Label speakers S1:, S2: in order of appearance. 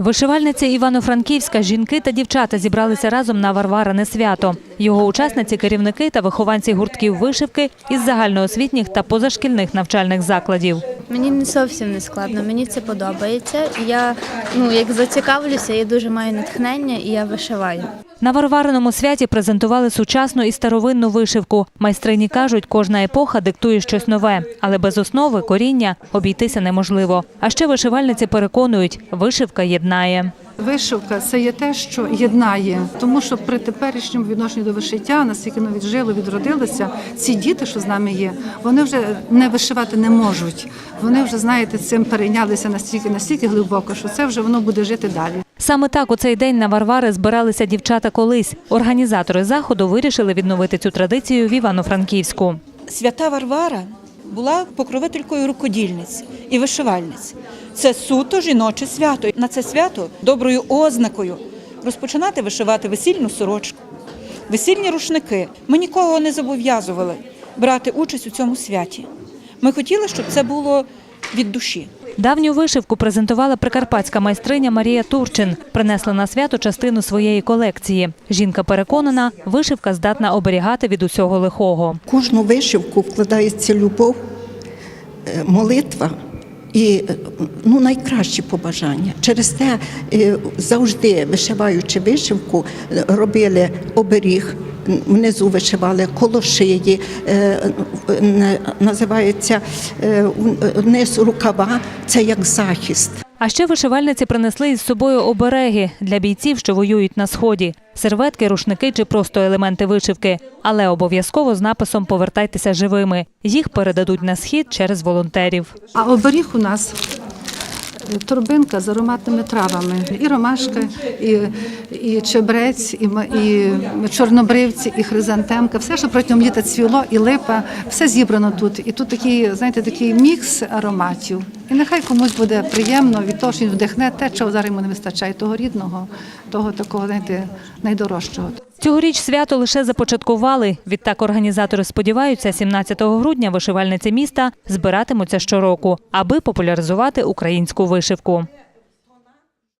S1: Вишивальниця Івано-Франківська, жінки та дівчата зібралися разом на Варварине свято. Його учасниці, керівники та вихованці гуртків вишивки із загальноосвітніх та позашкільних навчальних закладів.
S2: Мені не зовсім не складно, мені це подобається. Я ну як зацікавлюся, я дуже маю натхнення і я вишиваю.
S1: На Варвариному святі презентували сучасну і старовинну вишивку. Майстрині кажуть, кожна епоха диктує щось нове, але без основи коріння обійтися неможливо. А ще вишивальниці переконують, вишивка єднає.
S3: Вишивка це є те, що єднає, тому що при теперішньому відношенні до вишиття, наскільки воно віджило, відродилося, ці діти, що з нами є, вони вже не вишивати не можуть. Вони вже знаєте, цим перейнялися настільки, настільки глибоко, що це вже воно буде жити далі.
S1: Саме так у цей день на Варвари збиралися дівчата колись. Організатори заходу вирішили відновити цю традицію в Івано-Франківську.
S4: Свята Варвара була покровителькою рукодільниць і вишивальниць. Це суто жіноче свято. На це свято доброю ознакою розпочинати вишивати весільну сорочку, весільні рушники. Ми нікого не зобов'язували брати участь у цьому святі. Ми хотіли, щоб це було від душі.
S1: Давню вишивку презентувала прикарпатська майстриня Марія Турчин. Принесла на свято частину своєї колекції. Жінка переконана, вишивка здатна оберігати від усього лихого.
S5: кожну вишивку вкладається любов, е, молитва і е, ну, найкращі побажання. Через те е, завжди, вишиваючи вишивку, робили оберіг. Внизу вишивали коло шиї, е, називається е, вниз рукава, це як захист.
S1: А ще вишивальниці принесли із собою обереги для бійців, що воюють на сході: серветки, рушники чи просто елементи вишивки. Але обов'язково з написом Повертайтеся живими. Їх передадуть на схід через волонтерів.
S3: А оберіг у нас е, торбинка з ароматними травами. І ромашка, і, і чебрець, і, і чорнобривці, і хризантемка. Все, що протягом літа цвіло, і липа, все зібрано тут. І тут такий, знаєте, такий мікс ароматів. І нехай комусь буде приємно від того, що він вдихне те, чого зараз йому не вистачає, того рідного, того такого, знаєте, найдорожчого.
S1: Цьогоріч свято лише започаткували. Відтак організатори сподіваються, 17 грудня вишивальниці міста збиратимуться щороку, аби популяризувати українську вишивку.